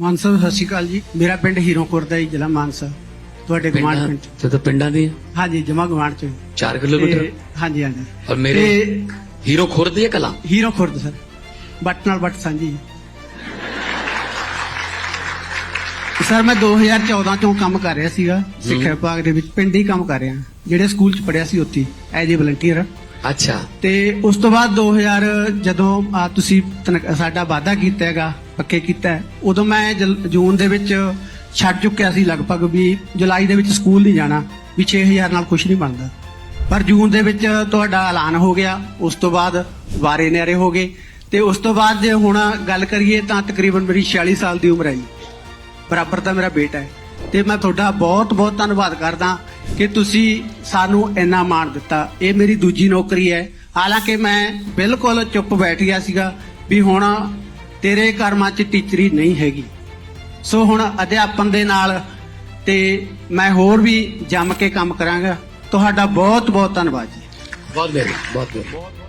ਮਾਨਸਾ ਸਤਿ ਸ਼੍ਰੀ ਅਕਾਲ ਜੀ। ਮੇਰਾ ਪਿੰਡ ਹੀਰੋਪੁਰ ਦਾ ਜੀ ਜ਼ਿਲ੍ਹਾ ਮਾਨਸਾ। ਤੁਹਾਡੇ ਗਵਾਂਢ ਪਿੰਡਾਂ ਤੇ ਤਾਂ ਪਿੰਡਾਂ ਦੀ? ਹਾਂਜੀ ਜਮਾ ਗਵਾਂਢ ਚ। 4 ਕਿਲੋਮੀਟਰ? ਤੇ- ਹਾਂਜੀ ਹਾਂਜੀ। ਔਰ ਮੇਰੇ ਤੇ ਹੀਰੋ ਖੁਰਦ ਜਾਂ ਕਲਾ? ਹੀਰੋ ਖੁਰਦ ਸਰ। ਬੱਟ ਨਾਲ ਬੱਟ ਸਾਂਝੀ। ਜੀ। ਸਰ ਮੈਂ 2014 ਤੋਂ ਕੰਮ ਕਰ ਰਿਹਾ ਸੀਗਾ ਸਿੱਖਿਆ ਵਿਭਾਗ ਦੇ ਵਿੱਚ ਪਿੰਡ ਹੀ ਕੰਮ ਕਰ ਰਿਹਾ। ਜਿਹੜੇ ਸਕੂਲ ਚ ਪੜਿਆ ਸੀ ਉੱਥੇ ਐਜ ਏ ਵਲੰਟੀਅਰ ਅੱਛਾ। ਤੇ ਉਸ ਤੋਂ ਬਾਅਦ 2000 ਜਦੋਂ ਆ ਤੁਸੀਂ ਤਨਖ- ਸਾਡਾ ਵਾਅਦਾ ਕੀਤਾ ਹੈਗਾ ਪੱਕੇ ਕੀਤਾ ਹੈ, ਉਦੋਂ ਮੈਂ ਜਲ- ਜੂਨ ਦੇ ਵਿੱਚ ਛੱਡ ਚੁੱਕਿਆ ਸੀ ਲਗਭਗ ਵੀ ਜੁਲਾਈ ਦੇ ਵਿੱਚ ਸਕੂਲ ਨਹੀਂ ਜਾਣਾ ਵੀ 6000 ਨਾਲ ਕੁਝ ਨਹੀਂ ਬਣਦਾ। ਪਰ ਜੂਨ ਦੇ ਵਿੱਚ ਤੁਹਾਡਾ ਐਲਾਨ ਹੋ ਗਿਆ ਉਸ ਤੋਂ ਬਾਅਦ ਵਾਰੇ ਨਿਆਰੇ ਹੋ ਗਏ ਤੇ ਉਸ ਤੋਂ ਬਾਅਦ ਜੇ ਹੁਣ ਗੱਲ ਕਰੀਏ ਤਾਂ ਤਕਰੀਬਨ ਮੇਰੀ 46 ਸਾਲ ਦੀ ਉਮਰ ਹੈ ਜੀ। ਬਰਾਬਰ ਦਾ ਮੇਰਾ ਬੇਟਾ ਹੈ। ਤੇ ਮੈਂ ਤੁਹਾਡਾ ਬਹੁਤ ਬਹੁਤ ਧੰਨਵਾਦ ਕਰਦਾ ਕਿ ਤੁਸੀਂ ਸਾਨੂੰ ਇੰਨਾ ਮਾਣ ਦਿੱਤਾ। ਇਹ ਮੇਰੀ ਦੂਜੀ ਨੌਕਰੀ ਹੈ। ਹਾਲਾਂਕਿ ਮੈਂ ਬਿਲਕੁਲ ਚੁੱਪ ਬੈਠ ਗਿਆ ਸੀਗਾ ਵੀ ਹੁਣ ਤੇਰੇ ਕਰਮਾਂ 'ਚ ਟੀਚਰੀ ਨਹੀਂ ਹੈਗੀ। ਸੋ ਹੁਣ ਅਧਿਆਪਨ ਦੇ ਨਾਲ ਤੇ ਮੈਂ ਹੋਰ ਵੀ ਜੰਮ ਕੇ ਕੰਮ ਕਰਾਂਗਾ। ਤੁਹਾਡਾ ਬਹੁਤ ਬਹੁਤ ਧੰਨਵਾਦ ਜੀ। ਬਹੁਤ ਮਿਹਰਬਾਨੀ, ਬਹੁਤ